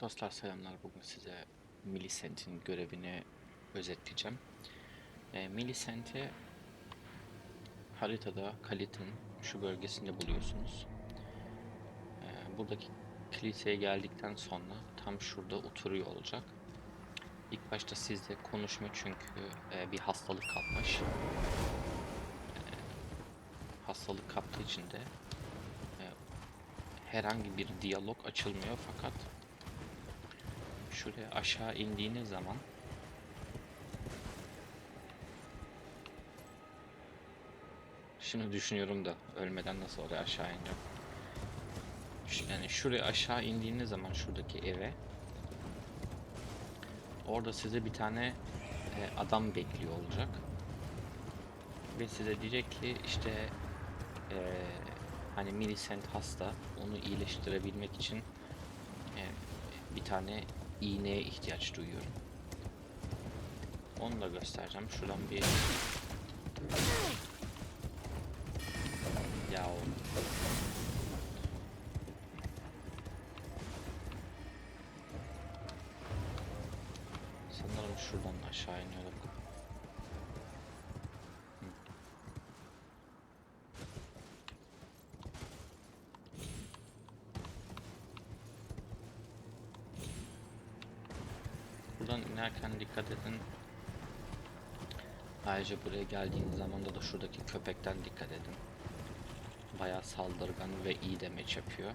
Dostlar selamlar. Bugün size Millicent'in görevini özetleyeceğim. E, Millicent'i haritada Kalit'in şu bölgesinde buluyorsunuz. E, buradaki kiliseye geldikten sonra tam şurada oturuyor olacak. İlk başta sizle konuşma çünkü e, bir hastalık kapmış. E, hastalık kaptığı için de e, herhangi bir diyalog açılmıyor fakat şuraya aşağı indiğiniz zaman Şimdi düşünüyorum da ölmeden nasıl oraya aşağı ineceğim. Yani şuraya aşağı indiğiniz zaman şuradaki eve orada size bir tane e, adam bekliyor olacak. Ve size diyecek ki işte e, hani Millicent hasta onu iyileştirebilmek için e, bir tane iğneye ihtiyaç duyuyorum. Onu da göstereceğim. Şuradan bir İnerken dikkat edin. Ayrıca buraya geldiğiniz zaman da şuradaki köpekten dikkat edin. Bayağı saldırgan ve iyi demeç yapıyor.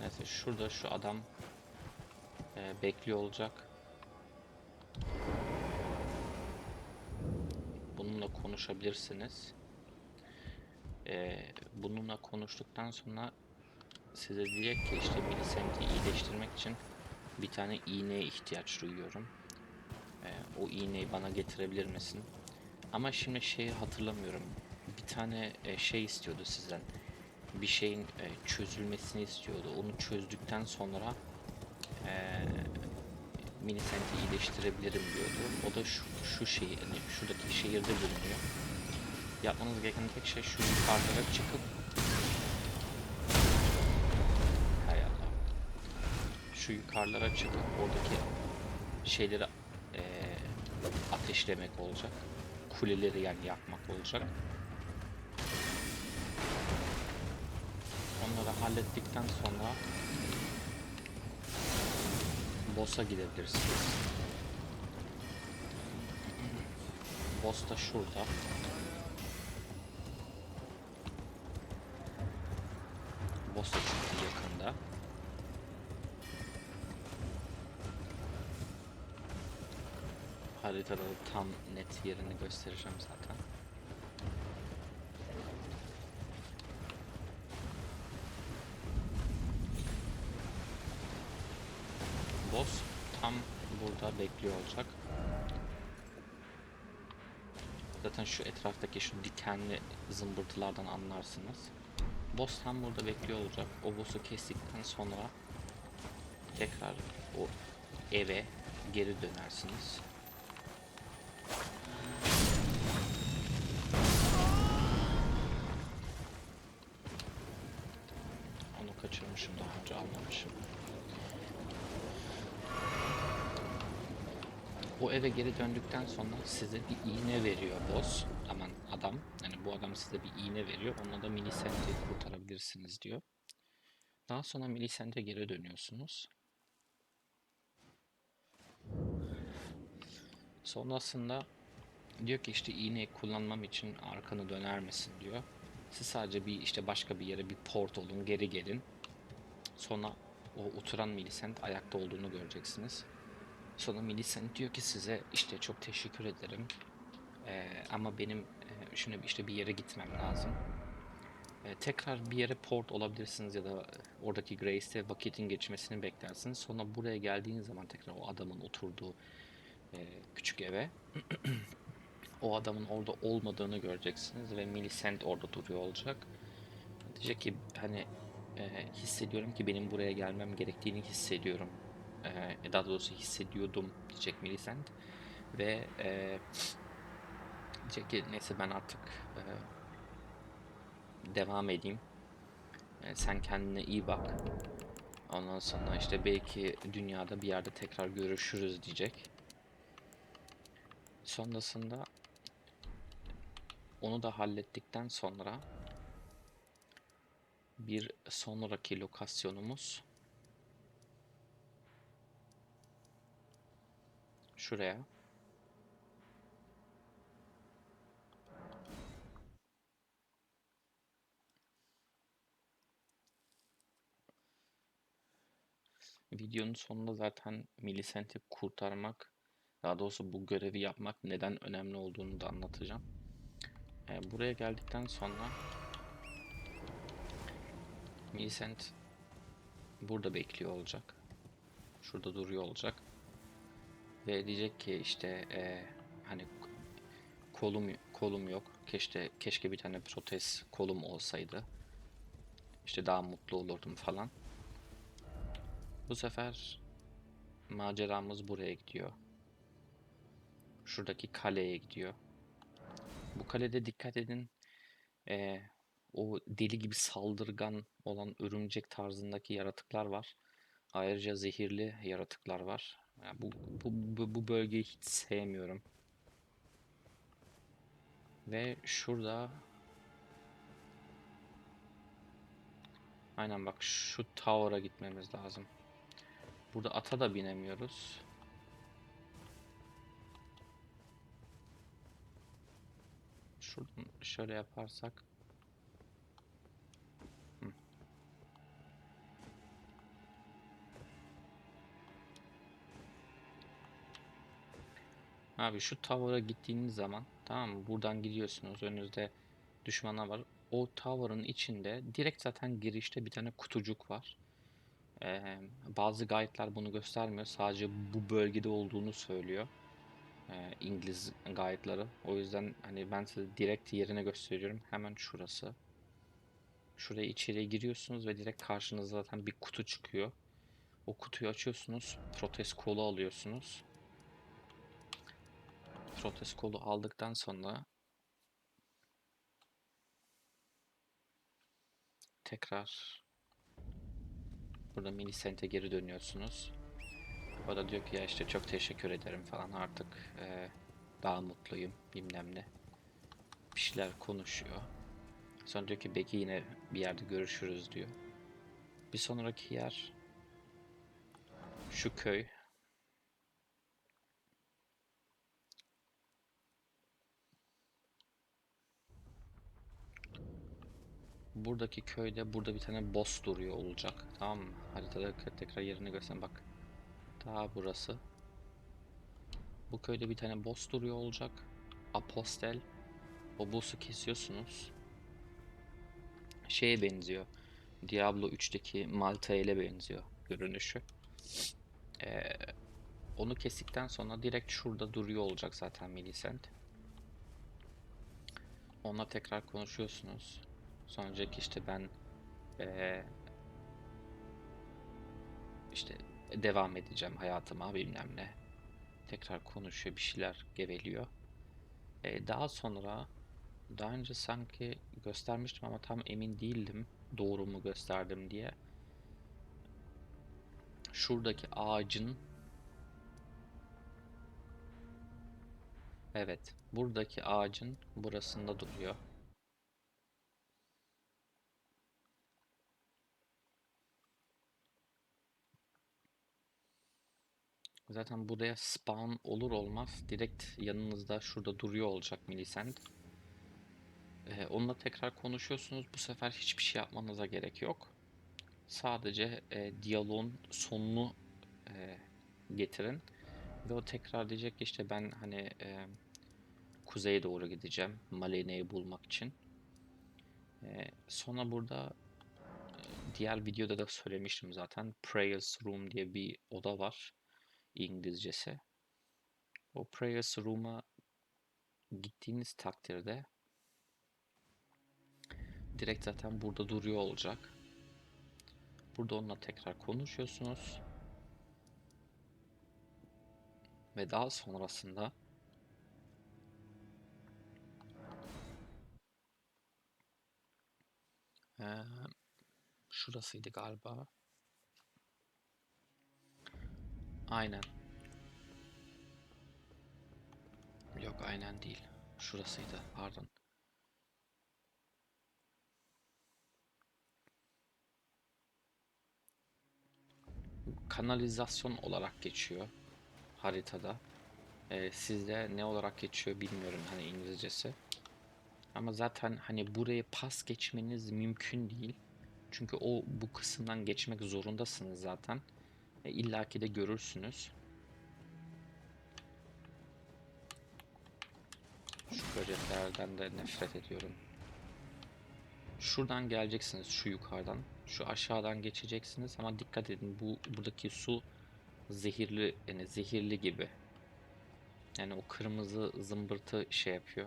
Neyse şurada şu adam e, bekliyor olacak. Bununla konuşabilirsiniz. E, bununla konuştuktan sonra size diyecek ki işte Millicent'i iyileştirmek için bir tane iğneye ihtiyaç duyuyorum. E, o iğneyi bana getirebilir misin? Ama şimdi şeyi hatırlamıyorum. Bir tane e, şey istiyordu sizden bir şeyin e, çözülmesini istiyordu. Onu çözdükten sonra e, Millicent'i iyileştirebilirim diyordu. O da şu, şu şeyi, yani şuradaki şehirde bulunuyor. Yapmanız gereken tek şey şu yukarılara çıkıp Şu yukarılara çıkıp oradaki şeyleri e, ateşlemek olacak. Kuleleri yani yakmak olacak. Onları hallettikten sonra boss'a gidebilirsiniz. Boss da şurada. Haritada da tam net yerini göstereceğim zaten. Boss tam burada bekliyor olacak. Zaten şu etraftaki şu dikenli zımbırtılardan anlarsınız. Boss tam burada bekliyor olacak. O boss'u kestikten sonra tekrar o eve geri dönersiniz. Eve geri döndükten sonra size bir iğne veriyor boss. Aman adam. Yani bu adam size bir iğne veriyor. Onunla da Millicent'i kurtarabilirsiniz diyor. Daha sonra Millicent'e geri dönüyorsunuz. Sonrasında diyor ki işte iğneyi kullanmam için arkanı döner misin diyor. Siz sadece bir işte başka bir yere bir port olun geri gelin. Sonra o oturan Millicent ayakta olduğunu göreceksiniz. Sonra Millicent diyor ki size işte çok teşekkür ederim. Ee, ama benim e, şimdi işte bir yere gitmem lazım. Ee, tekrar bir yere port olabilirsiniz ya da oradaki Grace'te vakitin geçmesini beklersiniz. Sonra buraya geldiğiniz zaman tekrar o adamın oturduğu e, küçük eve o adamın orada olmadığını göreceksiniz ve Millicent orada duruyor olacak. Diyecek ki hani e, hissediyorum ki benim buraya gelmem gerektiğini hissediyorum e, daha doğrusu hissediyordum diyecek Millicent ve e, diyecek ki neyse ben artık e, devam edeyim. E, sen kendine iyi bak. Ondan sonra işte belki dünyada bir yerde tekrar görüşürüz diyecek. Sonrasında onu da hallettikten sonra bir sonraki lokasyonumuz şuraya. Videonun sonunda zaten Millicent'i kurtarmak, daha doğrusu bu görevi yapmak neden önemli olduğunu da anlatacağım. Ee, buraya geldikten sonra Millicent burada bekliyor olacak. Şurada duruyor olacak. Ve diyecek ki işte ee, hani kolum kolum yok. Keşke keşke bir tane protez kolum olsaydı. İşte daha mutlu olurdum falan. Bu sefer maceramız buraya gidiyor. Şuradaki kaleye gidiyor. Bu kalede dikkat edin. Ee, o deli gibi saldırgan olan örümcek tarzındaki yaratıklar var. Ayrıca zehirli yaratıklar var. Yani bu, bu, bu, bu bölgeyi hiç sevmiyorum. Ve şurada Aynen bak şu tower'a gitmemiz lazım. Burada ata da binemiyoruz. Şuradan şöyle yaparsak. Abi şu tower'a gittiğiniz zaman tamam mı? Buradan gidiyorsunuz. Önünüzde düşmanlar var. O tower'ın içinde direkt zaten girişte bir tane kutucuk var. Ee, bazı guide'lar bunu göstermiyor. Sadece bu bölgede olduğunu söylüyor. Ee, İngiliz guide'ları. O yüzden hani ben size direkt yerine gösteriyorum. Hemen şurası. Şuraya içeriye giriyorsunuz ve direkt karşınıza zaten bir kutu çıkıyor. O kutuyu açıyorsunuz. Protest kolu alıyorsunuz. Kolu aldıktan sonra tekrar burada Millicent'e geri dönüyorsunuz. O da diyor ki ya işte çok teşekkür ederim falan artık e, daha mutluyum bilmem ne. Bir şeyler konuşuyor. Sonra diyor ki belki yine bir yerde görüşürüz diyor. Bir sonraki yer şu köy. Buradaki köyde burada bir tane boss duruyor olacak. Tamam mı? Haritada tekrar yerini göstereyim bak. Daha burası. Bu köyde bir tane boss duruyor olacak. Apostel. O boss'u kesiyorsunuz. Şeye benziyor. Diablo 3'teki Malta ile benziyor görünüşü. Ee, onu kestikten sonra direkt şurada duruyor olacak zaten Millicent. Onunla tekrar konuşuyorsunuz. Sonra diyecek ki işte ben ee, işte devam edeceğim hayatıma bilmem ne. Tekrar konuşuyor bir şeyler geveliyor. Ee, daha sonra daha önce sanki göstermiştim ama tam emin değildim doğru mu gösterdim diye. Şuradaki ağacın Evet, buradaki ağacın burasında duruyor. Zaten buraya spawn olur olmaz direkt yanınızda şurada duruyor olacak Millicent. Ee, onunla tekrar konuşuyorsunuz. Bu sefer hiçbir şey yapmanıza gerek yok. Sadece e, diyaloğun sonunu e, getirin. Ve o tekrar diyecek ki işte ben hani e, kuzeye doğru gideceğim. Malene'yi bulmak için. E, sonra burada e, diğer videoda da söylemiştim zaten. Prayers Room diye bir oda var. İngilizcesi. O Prayers Room'a gittiğiniz takdirde direkt zaten burada duruyor olacak. Burada onunla tekrar konuşuyorsunuz. Ve daha sonrasında Ee, şurasıydı galiba. Aynen. Yok aynen değil. Şurasıydı pardon. Kanalizasyon olarak geçiyor haritada. Ee, sizde ne olarak geçiyor bilmiyorum hani İngilizcesi. Ama zaten hani buraya pas geçmeniz mümkün değil. Çünkü o bu kısımdan geçmek zorundasınız zaten. E, illaki de görürsünüz. Şu böceklerden de nefret ediyorum. Şuradan geleceksiniz şu yukarıdan. Şu aşağıdan geçeceksiniz ama dikkat edin bu buradaki su zehirli yani zehirli gibi. Yani o kırmızı zımbırtı şey yapıyor.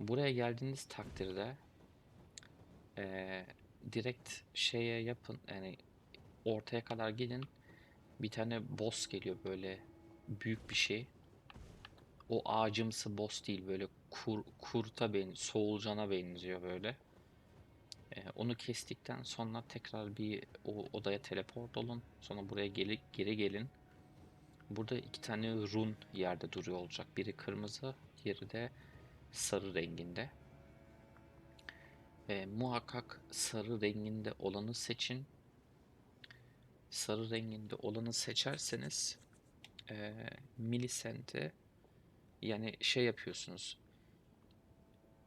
Buraya geldiğiniz takdirde eee, direkt şeye yapın yani ortaya kadar gelin bir tane boss geliyor böyle büyük bir şey. O ağacımsı boss değil böyle kur, kurta ben soğulcana benziyor böyle. Ee, onu kestikten sonra tekrar bir o odaya teleport olun. Sonra buraya geri, geri gelin. Burada iki tane run yerde duruyor olacak. Biri kırmızı, diğeri de sarı renginde. Ee, muhakkak sarı renginde olanı seçin. Sarı renginde olanı seçerseniz e, Millicent'e yani şey yapıyorsunuz.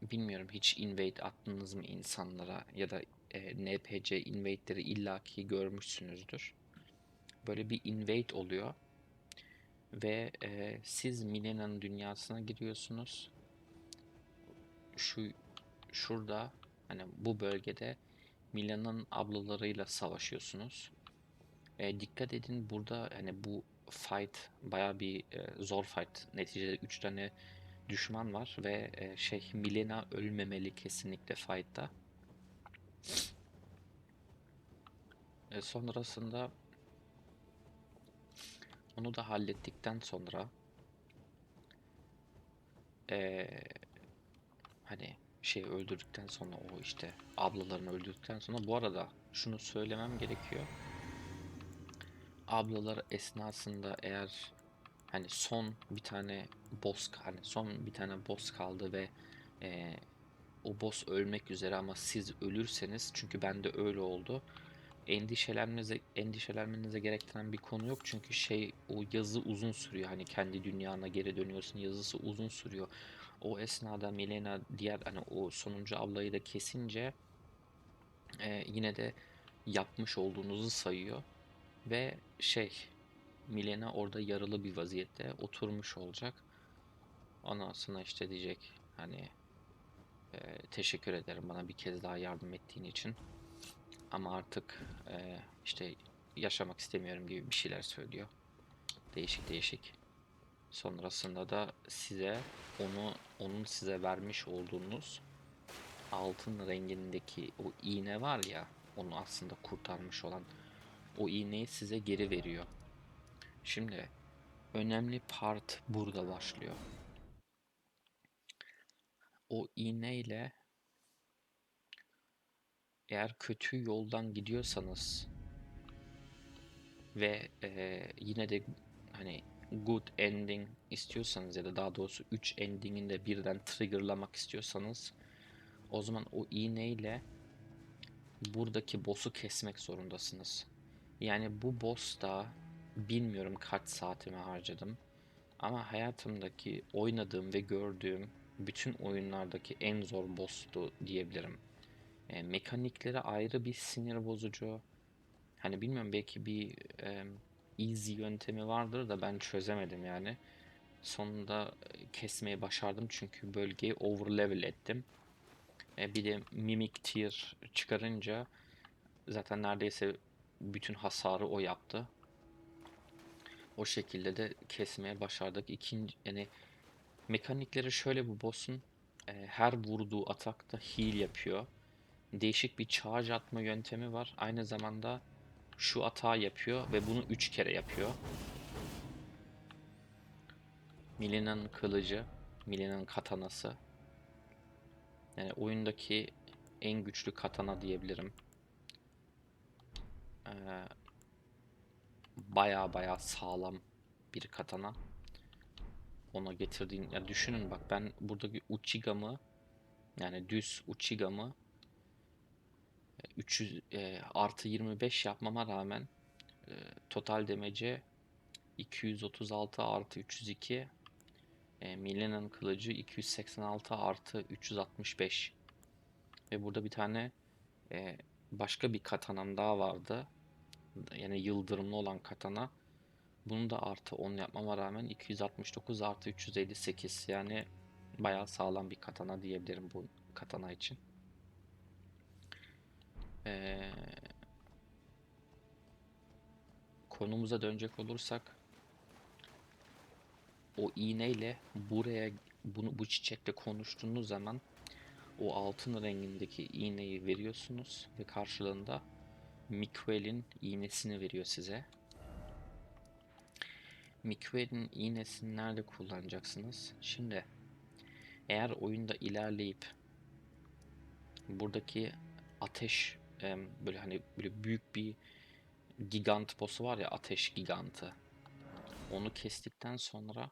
Bilmiyorum hiç invade attınız mı insanlara ya da e, NPC invade'leri illaki görmüşsünüzdür. Böyle bir invade oluyor ve e, siz Milena'nın dünyasına giriyorsunuz. Şu şurada hani bu bölgede Milan'ın ablalarıyla savaşıyorsunuz. E, dikkat edin burada hani bu fight baya bir e, zor fight. Neticede 3 tane düşman var ve e, şey Milena ölmemeli kesinlikle fight'ta. E, sonrasında onu da hallettikten sonra e, hani şey öldürdükten sonra o işte ablalarını öldürdükten sonra bu arada şunu söylemem gerekiyor. Ablalar esnasında eğer hani son bir tane boss hani son bir tane boss kaldı ve e, o boss ölmek üzere ama siz ölürseniz çünkü bende öyle oldu. Endişelenmenize endişelenmenize gerektiren bir konu yok çünkü şey o yazı uzun sürüyor hani kendi dünyana geri dönüyorsun yazısı uzun sürüyor. O esnada Milena diğer hani o sonuncu ablayı da kesince e, yine de yapmış olduğunuzu sayıyor ve şey Milena orada yaralı bir vaziyette oturmuş olacak. Ondan sonra işte diyecek hani e, teşekkür ederim bana bir kez daha yardım ettiğin için. Ama artık e, işte yaşamak istemiyorum gibi bir şeyler söylüyor. Değişik değişik. Sonrasında da size onu onun size vermiş olduğunuz altın rengindeki o iğne var ya onu aslında kurtarmış olan o iğneyi size geri veriyor. Şimdi önemli part burada başlıyor. O iğneyle eğer kötü yoldan gidiyorsanız ve e, yine de hani good ending istiyorsanız ya da daha doğrusu 3 ending'ini de birden triggerlamak istiyorsanız o zaman o iğneyle buradaki boss'u kesmek zorundasınız. Yani bu boss da bilmiyorum kaç saatimi harcadım. Ama hayatımdaki oynadığım ve gördüğüm bütün oyunlardaki en zor boss'tu diyebilirim. E, mekanikleri ayrı bir sinir bozucu. Hani bilmiyorum belki bir e, easy yöntemi vardır da ben çözemedim yani. Sonunda e, kesmeyi başardım çünkü bölgeyi over level ettim. E, bir de mimic tier çıkarınca zaten neredeyse bütün hasarı o yaptı. O şekilde de kesmeye başardık. İkinci yani mekanikleri şöyle bu boss'un e, her vurduğu atakta heal yapıyor. Değişik bir charge atma yöntemi var. Aynı zamanda şu atağı yapıyor ve bunu 3 kere yapıyor. Milena'nın kılıcı, Milena'nın katanası. Yani oyundaki en güçlü katana diyebilirim. Ee, baya baya sağlam bir katana. Ona getirdiğin ya düşünün bak ben buradaki Uchiga'mı yani düz Uchiga'mı e, 300 e, artı 25 yapmama rağmen e, total demece 236 artı 302 e, Millennium kılıcı 286 artı 365 ve burada bir tane e, başka bir katanam daha vardı yani yıldırımlı olan katana bunu da artı 10 yapmama rağmen 269 artı 358 yani bayağı sağlam bir katana diyebilirim bu katana için. Ee, konumuza dönecek olursak o iğneyle buraya bunu bu çiçekle konuştuğunuz zaman o altın rengindeki iğneyi veriyorsunuz ve karşılığında Miguel'in iğnesini veriyor size. Miguel'in iğnesini nerede kullanacaksınız? Şimdi eğer oyunda ilerleyip buradaki ateş böyle hani böyle büyük bir gigant boss'u var ya ateş gigantı. Onu kestikten sonra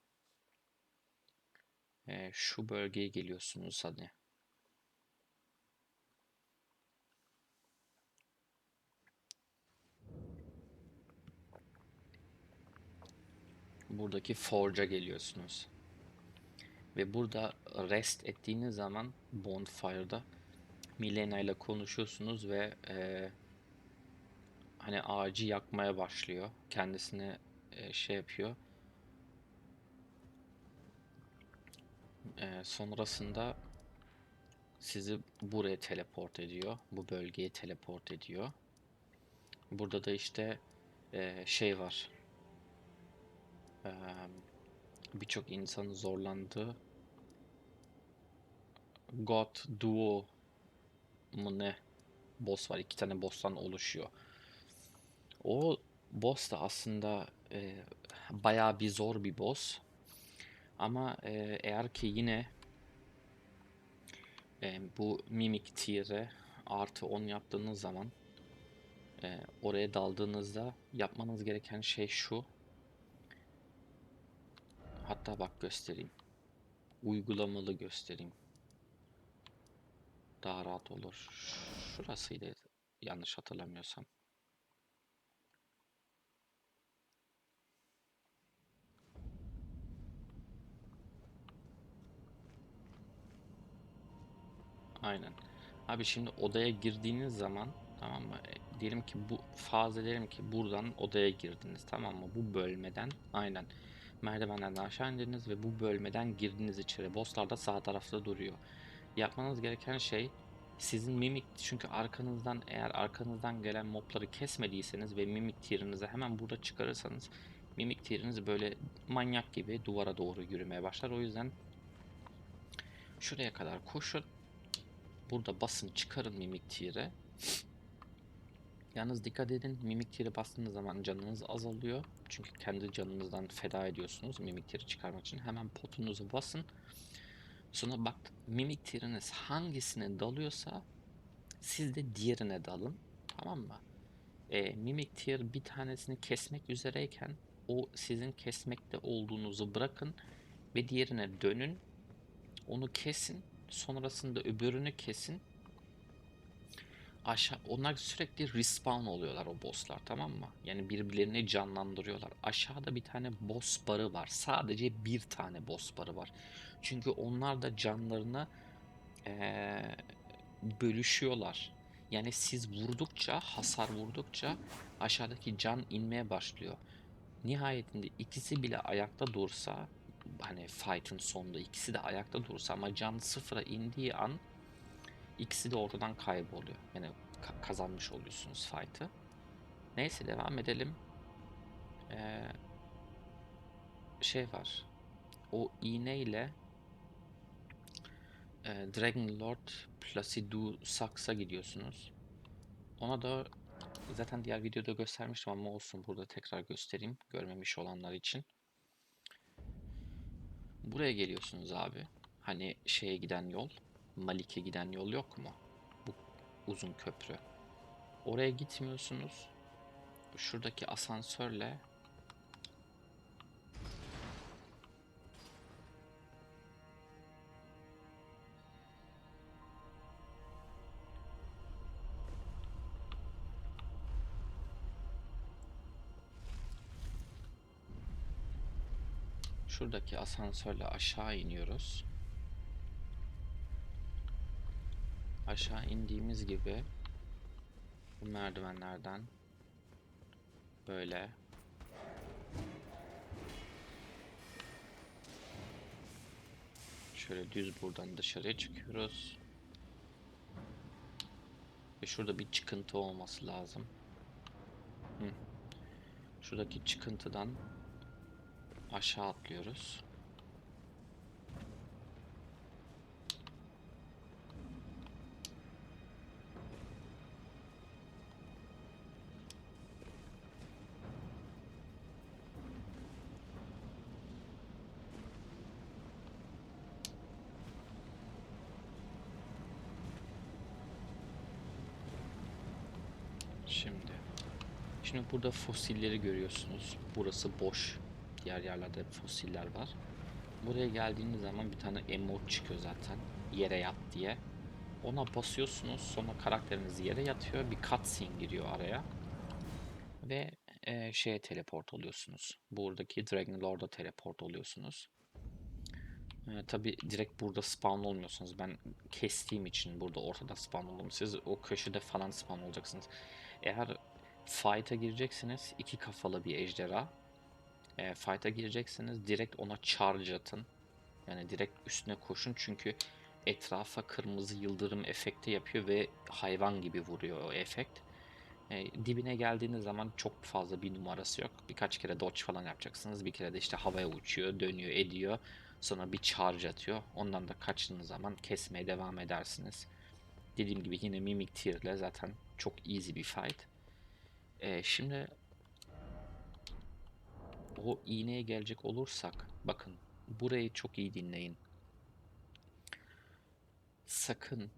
e, şu bölgeye geliyorsunuz hani. Buradaki Forge'a geliyorsunuz. Ve burada rest ettiğiniz zaman Bonfire'da Milena ile konuşuyorsunuz ve e, hani ağacı yakmaya başlıyor. Kendisine e, şey yapıyor. E, sonrasında sizi buraya teleport ediyor. Bu bölgeye teleport ediyor. Burada da işte e, şey var. E, Birçok insanın zorlandığı God Duo mu ne boss var. İki tane boss'tan oluşuyor. O boss da aslında e, bayağı bir zor bir boss. Ama e, eğer ki yine e, bu Mimic tier'e artı 10 yaptığınız zaman e, oraya daldığınızda yapmanız gereken şey şu. Hatta bak göstereyim. Uygulamalı göstereyim. Daha rahat olur. Şurasıydı yanlış hatırlamıyorsam. Aynen. Abi şimdi odaya girdiğiniz zaman tamam mı? E, diyelim ki bu faz ki buradan odaya girdiniz tamam mı? Bu bölmeden aynen merdivenlerden aşağı indiniz ve bu bölmeden girdiniz içeri. Bosslar da sağ tarafta duruyor. Yapmanız gereken şey sizin mimik çünkü arkanızdan eğer arkanızdan gelen mobları kesmediyseniz ve mimik tierinizi hemen burada çıkarırsanız mimik tieriniz böyle manyak gibi duvara doğru yürümeye başlar. O yüzden şuraya kadar koşun. Burada basın çıkarın mimik tier'e. Yalnız dikkat edin mimik bastığınız zaman canınız azalıyor. Çünkü kendi canınızdan feda ediyorsunuz mimik çıkarmak için. Hemen potunuzu basın. Sonra bak mimik tier'iniz hangisine dalıyorsa siz de diğerine dalın. Tamam mı? E, mimik tier bir tanesini kesmek üzereyken o sizin kesmekte olduğunuzu bırakın ve diğerine dönün. Onu kesin. Sonrasında öbürünü kesin. Aşağı onlar sürekli respawn oluyorlar o bosslar tamam mı? Yani birbirlerini canlandırıyorlar. Aşağıda bir tane boss barı var. Sadece bir tane boss barı var. Çünkü onlar da canlarını eee, bölüşüyorlar. Yani siz vurdukça, hasar vurdukça aşağıdaki can inmeye başlıyor. Nihayetinde ikisi bile ayakta dursa hani fight'ın sonunda ikisi de ayakta dursa ama can sıfıra indiği an ikisi de ortadan kayboluyor. Yani ka- kazanmış oluyorsunuz fight'ı. Neyse devam edelim. Ee, şey var. O iğneyle e, Dragon Lord Placidu Sax'a gidiyorsunuz. Ona da zaten diğer videoda göstermiştim ama olsun burada tekrar göstereyim görmemiş olanlar için. Buraya geliyorsunuz abi. Hani şeye giden yol, Malik'e giden yol yok mu? Bu uzun köprü. Oraya gitmiyorsunuz. Şuradaki asansörle şuradaki asansörle aşağı iniyoruz. Aşağı indiğimiz gibi bu merdivenlerden böyle şöyle düz buradan dışarıya çıkıyoruz. Ve şurada bir çıkıntı olması lazım. Şuradaki çıkıntıdan aşağı atlıyoruz. Şimdi. Şimdi burada fosilleri görüyorsunuz. Burası boş. Diğer yerlerde fosiller var. Buraya geldiğiniz zaman bir tane emote çıkıyor zaten. Yere yat diye. Ona basıyorsunuz. Sonra karakteriniz yere yatıyor. Bir cutscene giriyor araya. Ve e, şeye teleport oluyorsunuz. Buradaki Dragon Lord'a teleport oluyorsunuz. E, Tabi direkt burada spawn olmuyorsunuz. Ben kestiğim için burada ortada spawn oldum. Siz o köşede falan spawn olacaksınız. Eğer fight'a gireceksiniz, iki kafalı bir ejderha. E, fight'a gireceksiniz, direkt ona charge atın. Yani direkt üstüne koşun çünkü etrafa kırmızı yıldırım efekti yapıyor ve hayvan gibi vuruyor o efekt. E, dibine geldiğiniz zaman çok fazla bir numarası yok. Birkaç kere dodge falan yapacaksınız. Bir kere de işte havaya uçuyor, dönüyor, ediyor. Sonra bir charge atıyor. Ondan da kaçtığınız zaman kesmeye devam edersiniz. Dediğim gibi yine Mimic Tier ile zaten çok easy bir fight. Ee, şimdi o iğneye gelecek olursak bakın burayı çok iyi dinleyin. Sakın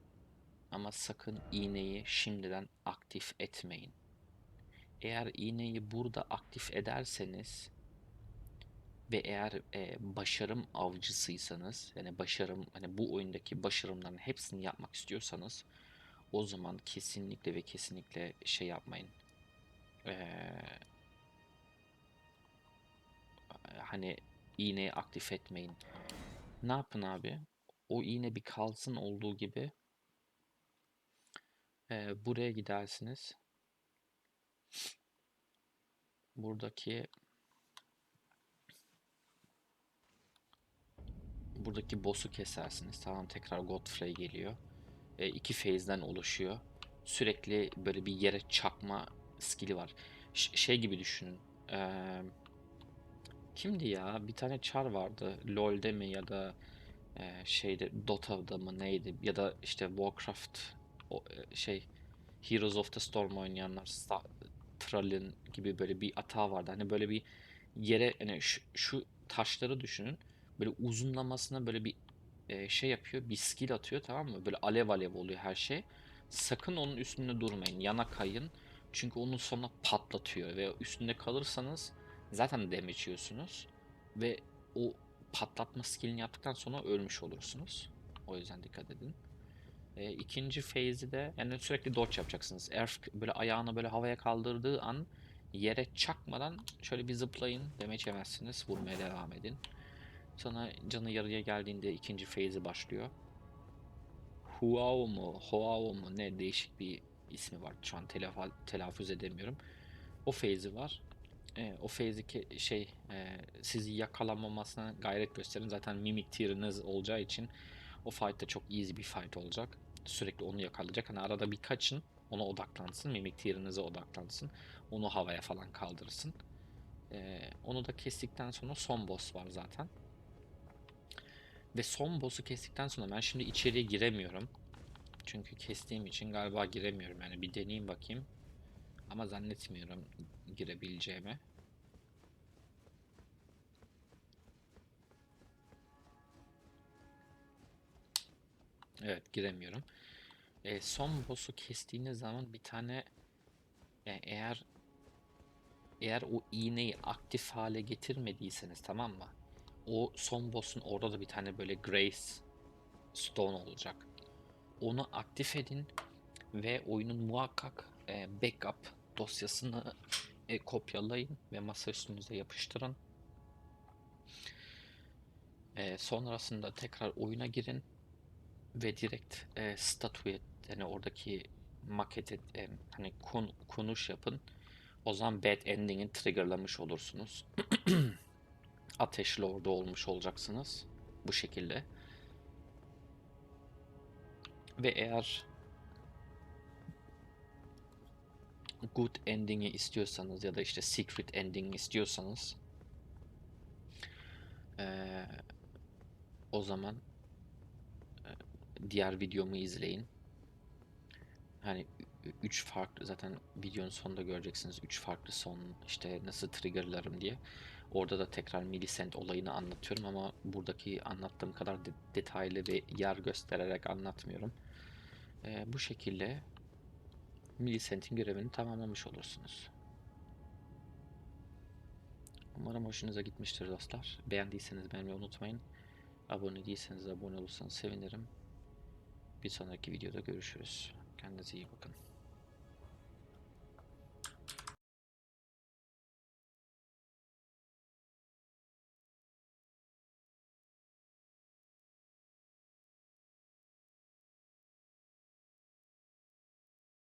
ama sakın iğneyi şimdiden aktif etmeyin. Eğer iğneyi burada aktif ederseniz ve eğer e, başarım avcısıysanız yani başarım hani bu oyundaki başarımların hepsini yapmak istiyorsanız o zaman kesinlikle ve kesinlikle şey yapmayın. Ee, hani iğneyi aktif etmeyin. Ne yapın abi? O iğne bir kalsın olduğu gibi ee, buraya gidersiniz. Buradaki buradaki boss'u kesersiniz. Tamam tekrar Godfrey geliyor. E, iki phase'den oluşuyor. Sürekli böyle bir yere çakma skill'i var. Ş- şey gibi düşünün. Eee, kimdi ya? Bir tane çar vardı. LoL'de mi ya da eee, şeyde Dota'da mı neydi? Ya da işte Warcraft o, e, şey Heroes of the Storm oynayanlar Sta- Thrall'in gibi böyle bir atağı vardı. Hani böyle bir yere hani şu, şu taşları düşünün. Böyle uzunlamasına böyle bir e, şey yapıyor. Bir skill atıyor tamam mı? Böyle alev alev oluyor her şey. Sakın onun üstünde durmayın. Yana kayın. Çünkü onun sonra patlatıyor ve üstünde kalırsanız zaten damage yiyorsunuz. Ve o patlatma skillini yaptıktan sonra ölmüş olursunuz. O yüzden dikkat edin. E, ikinci phase'i de yani sürekli dodge yapacaksınız. Eğer böyle ayağını böyle havaya kaldırdığı an yere çakmadan şöyle bir zıplayın. Damage yemezsiniz. Vurmaya devam edin. Sonra canı yarıya geldiğinde ikinci phase'i başlıyor. Huao mu, Hoao mu ne değişik bir ismi var. Şu an telafa- telaffuz edemiyorum. O phase'i var. E, o ke- şey e, sizi yakalanmamasına gayret gösterin. Zaten mimik tier'ınız olacağı için o fight da çok easy bir fight olacak. Sürekli onu yakalayacak. Hani arada bir kaçın, ona odaklansın. Mimik tier'ınıza odaklansın. Onu havaya falan kaldırsın. E, onu da kestikten sonra son boss var zaten. Ve son boss'u kestikten sonra ben şimdi içeriye giremiyorum. Çünkü kestiğim için galiba giremiyorum. Yani bir deneyeyim bakayım. Ama zannetmiyorum girebileceğimi. Evet giremiyorum. e, son boss'u kestiğiniz zaman bir tane yani eğer eğer o iğneyi aktif hale getirmediyseniz tamam mı? O son boss'un orada da bir tane böyle Grace Stone olacak. Onu aktif edin ve oyunun muhakkak e, backup dosyasını e, kopyalayın ve masa üstünüze yapıştırın. E, sonrasında tekrar oyuna girin ve direkt e, statüet yani oradaki maketi e, hani kon, konuş yapın. O zaman bad ending'i triggerlamış olursunuz. Ateş Lord'u olmuş olacaksınız. Bu şekilde. Ve eğer good ending'i istiyorsanız ya da işte secret ending'i istiyorsanız eee, o zaman diğer videomu izleyin. Hani 3 farklı zaten videonun sonunda göreceksiniz 3 farklı son işte nasıl triggerlarım diye. Orada da tekrar Millicent olayını anlatıyorum ama buradaki anlattığım kadar de- detaylı ve yer göstererek anlatmıyorum. Ee, bu şekilde Millicent'in görevini tamamlamış olursunuz. Umarım hoşunuza gitmiştir dostlar. Beğendiyseniz beğenmeyi unutmayın. Abone değilseniz abone olursanız sevinirim. Bir sonraki videoda görüşürüz. Kendinize iyi bakın.